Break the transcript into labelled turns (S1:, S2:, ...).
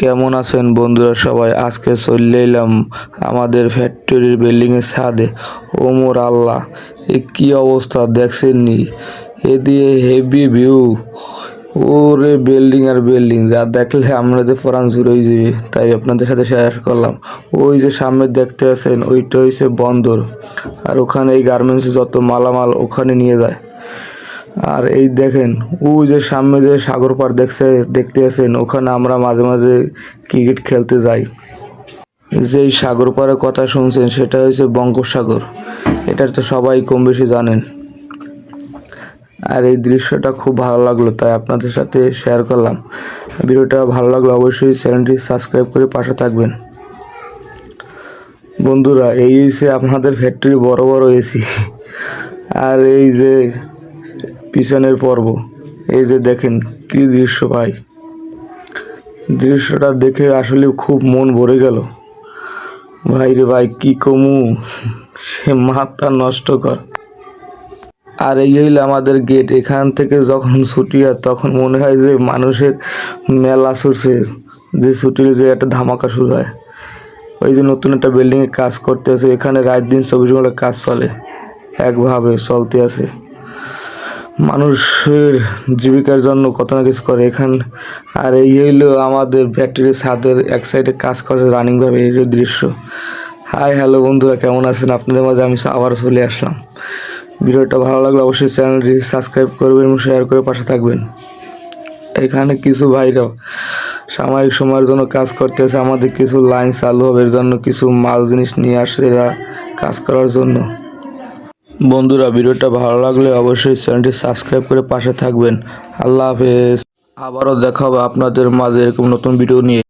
S1: কেমন আছেন বন্ধুরা সবাই? আজকে চলে এলাম আমাদের ফ্যাক্টরির বিল্ডিংয়ের ছাদে। ওমর আল্লাহ, এ কি অবস্থা দেখছেন নি এ দিয়ে হেভি ভিউ ওরে বিল্ডিং আর বিল্ডিং যা দেখলে আমরা যে পরাণ জুড়ে যাবে, তাই আপনাদের সাথে শেয়ার করলাম। ওই যে সামনে দেখতে আছেন, ওইটা হয়েছে বন্দর। আর ওখানে এই গার্মেন্টস যত মালামাল ওখানে নিয়ে যায়। আর এই দেখেন ওই যে সামনে যে সাগর পাড় দেখছে, দেখতে আছেন, ওখানে আমরা মাঝে মাঝে ক্রিকেট খেলতে যাই। যেই সাগর পাড়ের কথা শুনছেন, সেটা হচ্ছে বঙ্গোপসাগর। এটা তো সবাই কম বেশি জানেন। আর এই দৃশ্যটা খুব ভালো লাগল, তাই আপনাদের সাথে শেয়ার করলাম। ভিডিওটা ভালো লাগল অবশ্যই চ্যানেলটি সাবস্ক্রাইব করে পাশে থাকবেন। বন্ধুরা, এই হচ্ছে আপনাদের ফ্যাক্টরি বড় বড় এসি আর এই যে পিছনের পর্ব। এই যে দেখেন কি দৃশ্য ভাই। দৃশ্যটা দেখে আসলে খুব মন ভরে গেল। ভাই রে ভাই, কি কমু? সে মাথা নষ্ট কর। আর এই হইল আমাদের গেট এখান থেকে যখন ছুটি হয়, তখন মনে হয় যে মানুষের মেলা ছুটছে। যে ছুটির যে একটা ধামাকা শুরু হয়। ওই যে নতুন একটা বিল্ডিংয়ে কাজ করতেছে এখানে রাত দিন চব্বিশ ঘণ্টা কাজ চলে। একভাবে চলতে আছে। মানুষের জীবিকার জন্য কত না কিছু করে। এখান আর এই হইল আমাদের ফ্যাক্টরির ছাদের এক সাইডে কাজ করে রানিংভাবে এই দৃশ্য। হাই হ্যালো বন্ধুরা, কেমন আছেন? আপনাদের মাঝে আমি আবার চলে আসলাম। ভিডিওটা ভালো লাগলে অবশ্যই চ্যানেলটি সাবস্ক্রাইব করবেন এবং শেয়ার করে পাশে থাকবেন। এখানে কিছু ভাইরাও সাময়িক সময়ের জন্য কাজ করতেছে। আমাদের কিছু লাইন চালু হবে এর জন্য কিছু মাল জিনিস নিয়ে আসছে এরা কাজ করার জন্য। বন্ধুরা, ভিডিওটা ভালো লাগলে অবশ্যই চ্যানেলটি সাবস্ক্রাইব করে পাশে থাকবেন। আল্লাহ হাফেজ। আবারও দেখা হবে আপনাদের মাঝে এরকম নতুন ভিডিও নিয়ে।